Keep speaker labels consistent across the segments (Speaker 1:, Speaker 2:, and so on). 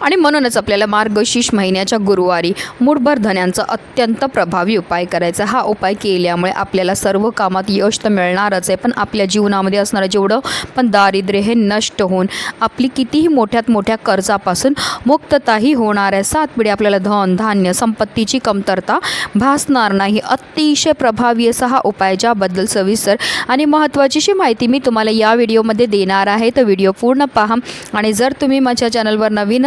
Speaker 1: आणि म्हणूनच आपल्याला मार्गशीर्ष महिन्याच्या गुरुवारी मूठभर धन्यांचा अत्यंत प्रभावी उपाय करायचा. हा उपाय केल्यामुळे आपल्याला सर्व कामात यश तर मिळणारच आहे. पण आपल्या जीवनामध्ये असणारं जेवढं पण दारिद्र्य हे नष्ट होऊन आपली कितीही मोठ्यात मोठ्या कर्जापासून मुक्तताही होणार आहे. सात पिढी आपल्याला धन धान्य संपत्तीची कमतरता भासणार नाही. अतिशय प्रभावी असा हा उपाय ज्याबद्दल सविस्तर आणि महत्त्वाचीशी माहिती मी तुम्हाला या व्हिडिओमध्ये देणार आहे. तर व्हिडिओ पूर्ण पहा आणि जर तुम्ही माझ्या चॅनलवर नवीन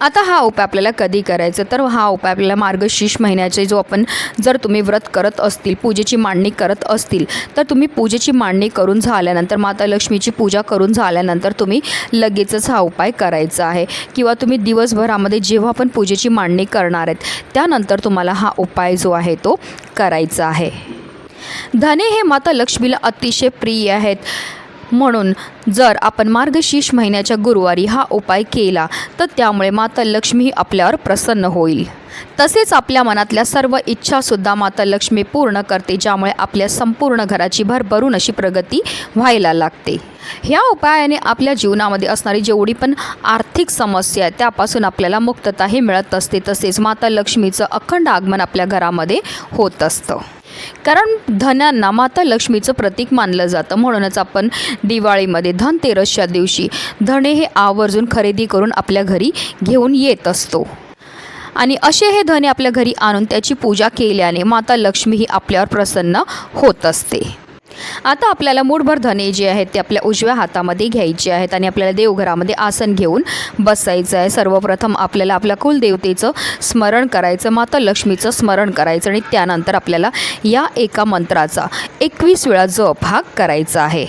Speaker 1: आता हा उपाय आपल्याला कधी करायचं? तर हा उपाय आपल्याला मार्गशीर्ष महिन्याचे जो आपण जर तुम्ही व्रत करत असतील पूजेची मांडणी करत असतील तर तुम्ही पूजेची मांडणी करून झाल्यानंतर माता लक्ष्मीची पूजा करून झाल्यानंतर तुम्ही लगेचच हा उपाय करायचा आहे. किंवा तुम्ही दिवसभरामध्ये जेव्हा पण पूजेची मांडणी करणार आहेत त्यानंतर तुम्हाला हा उपाय जो आहे तो करायचा आहे. धने हे माता लक्ष्मीला अतिशय प्रिय आहेत. म्हणून जर आपण मार्गशीर्ष महिन्याच्या गुरुवारी हा उपाय केला तर त्यामुळे माता लक्ष्मी आपल्यावर प्रसन्न होईल. तसेच आपल्या मनातल्या सर्व इच्छासुद्धा माता लक्ष्मी पूर्ण करते ज्यामुळे आपल्या संपूर्ण घराची भरभरून अशी प्रगती व्हायला लागते. ह्या उपायाने आपल्या जीवनामध्ये असणारी जेवढी पण आर्थिक समस्या आहे त्यापासून आपल्याला मुक्तताही मिळत असते. तसेच माता लक्ष्मीचं अखंड आगमन आपल्या घरामध्ये होत असतं. कारण धनांना माता लक्ष्मीचं प्रतीक मानलं जातं. म्हणूनच आपण दिवाळीमध्ये धनतेरसच्या दिवशी धने हे आवर्जून खरेदी करून आपल्या घरी घेऊन येत असतो. आणि असे हे धने आपल्या घरी आणून त्याची पूजा केल्याने माता लक्ष्मी ही आपल्यावर प्रसन्न होत असते. आता आपल्याला मूठभर धने जे आहेत ते आपल्या उजव्या हातामध्ये घ्यायचे आहेत आणि आपल्याला देवघरामध्ये आसन घेऊन बसायचं आहे. सर्वप्रथम आपल्याला आपल्या कुलदेवतेचं स्मरण करायचं माता लक्ष्मीचं स्मरण करायचं आणि त्यानंतर आपल्याला या एका मंत्राचा एकवीस वेळा जप हा करायचा आहे.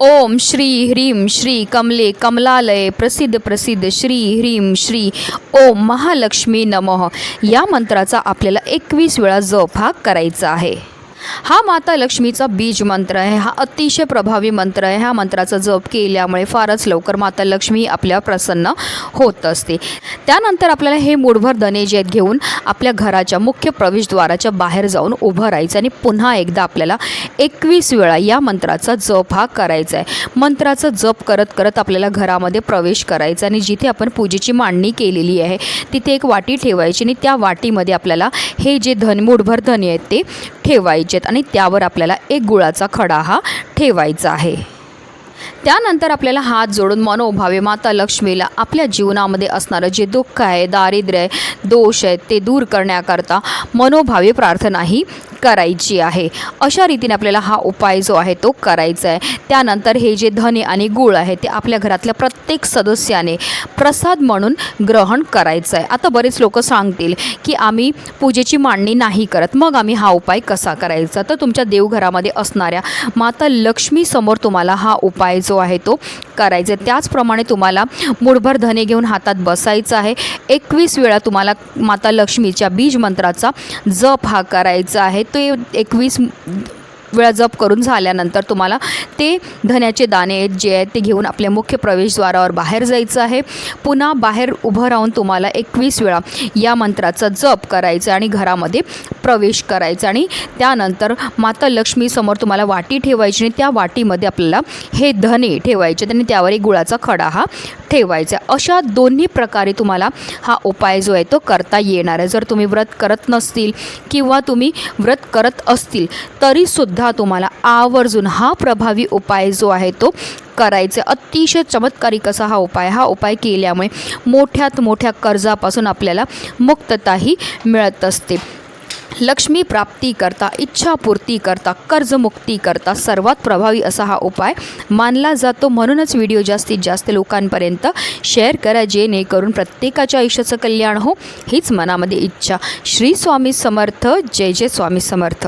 Speaker 1: ओम श्री ह्रीं श्री कमले कमलालय प्रसिद्ध प्रसिद्ध श्री ह्रीं श्री ओम महालक्ष्मी नमः. या मंत्राचा आपल्याला एकवीस वेळा जप हा करायचा आहे. हा माता लक्ष्मीचा बीज मंत्र आहे. हा अतिशय प्रभावी मंत्र आहे. ह्या मंत्राचा जप केल्यामुळे फारच लवकर माता लक्ष्मी आपल्या प्रसन्न होत असते. त्यानंतर आपल्याला हे मूठभर धने जे आहेत घेऊन आपल्या घराच्या मुख्य प्रवेशद्वाराच्या बाहेर जाऊन उभं राहायचं आणि पुन्हा एकदा आपल्याला एकवीस वेळा या मंत्राचा जप हा करायचा आहे. मंत्राचा जप करत करत आपल्याला घरामध्ये प्रवेश करायचा आणि जिथे आपण पूजेची मांडणी केलेली आहे तिथे एक वाटी ठेवायची आणि त्या वाटीमध्ये आपल्याला हे जे धन मूठभर धने आहेत ते ठेवायचे. आहेत आणि त्यावर आपल्याला एक गुळाचा खडा हा ठेवायचा आहे. त्यानंतर आपल्याला हात जोडून मनोभावे माता लक्ष्मीला आपल्या जीवनामध्ये असणारं जे दुःख आहे दारिद्र्य आहे दोष आहेत ते दूर करण्याकरता मनोभावे प्रार्थनाही करायची आहे. अशा रीतीने आपल्याला हा उपाय जो आहे तो करायचा आहे. त्यानंतर हे जे धने आणि गुळ आहे ते आपल्या घरातल्या प्रत्येक सदस्याने प्रसाद म्हणून ग्रहण करायचं आहे. आता बरेच लोक सांगतील की आम्ही पूजेची मांडणी नाही करत मग आम्ही हा उपाय कसा करायचा? तर तुमच्या देवघरामध्ये असणाऱ्या माता लक्ष्मीसमोर तुम्हाला हा उपाय जो आहे तो करायचा. आहे त्याचप्रमाणे तुम्हाला मुठभर धने घेऊन हातात बसायचं आहे. एकवीस वेळा तुम्हाला माता लक्ष्मीच्या बीज मंत्राचा जप हा करायचा आहे. ते एकवीस वेळा जप करून झाल्यानंतर तुम्हाला ते धन्याचे दाणे आहेत जे आहेत ते घेऊन आपल्या मुख्य प्रवेशद्वारावर बाहेर जायचं आहे. पुन्हा बाहेर उभं राहून तुम्हाला एकवीस वेळा या मंत्राचा जप करायचा आणि घरामध्ये प्रवेश करायचा आणि त्यानंतर माता लक्ष्मीसमोर तुम्हाला वाटी ठेवायची आणि त्या वाटीमध्ये आपल्याला हे धने ठेवायचे आणि त्यावर एक गुळाचा खडा हा ठेवायचा. अशा दोन्ही प्रकारे तुम्हाला हा उपाय जो आहे तो करता येणार आहे. जर तुम्ही व्रत करत नसतील किंवा तुम्ही व्रत करत असतील तरीसुद्धा तुम्हाला आवर्जून हा प्रभावी उपाय जो आहे तो करायचा अतिशय चमत्कारिक असा हा उपाय. हा उपाय केल्यामुळे मोठ्यात मोठ्या कर्जापासून आपल्याला मुक्तताही मिळत असते. लक्ष्मी प्राप्ती करता इच्छापूर्ती करता कर्जमुक्ती करता सर्वात प्रभावी असा हा उपाय मानला जातो. म्हणूनच व्हिडिओ जास्तीत जास्त लोकांपर्यंत शेअर करा जेणेकरून प्रत्येकाच्या आयुष्याचं कल्याण हो. हीच मनामध्ये इच्छा. श्री स्वामी समर्थ. जय जय स्वामी समर्थ.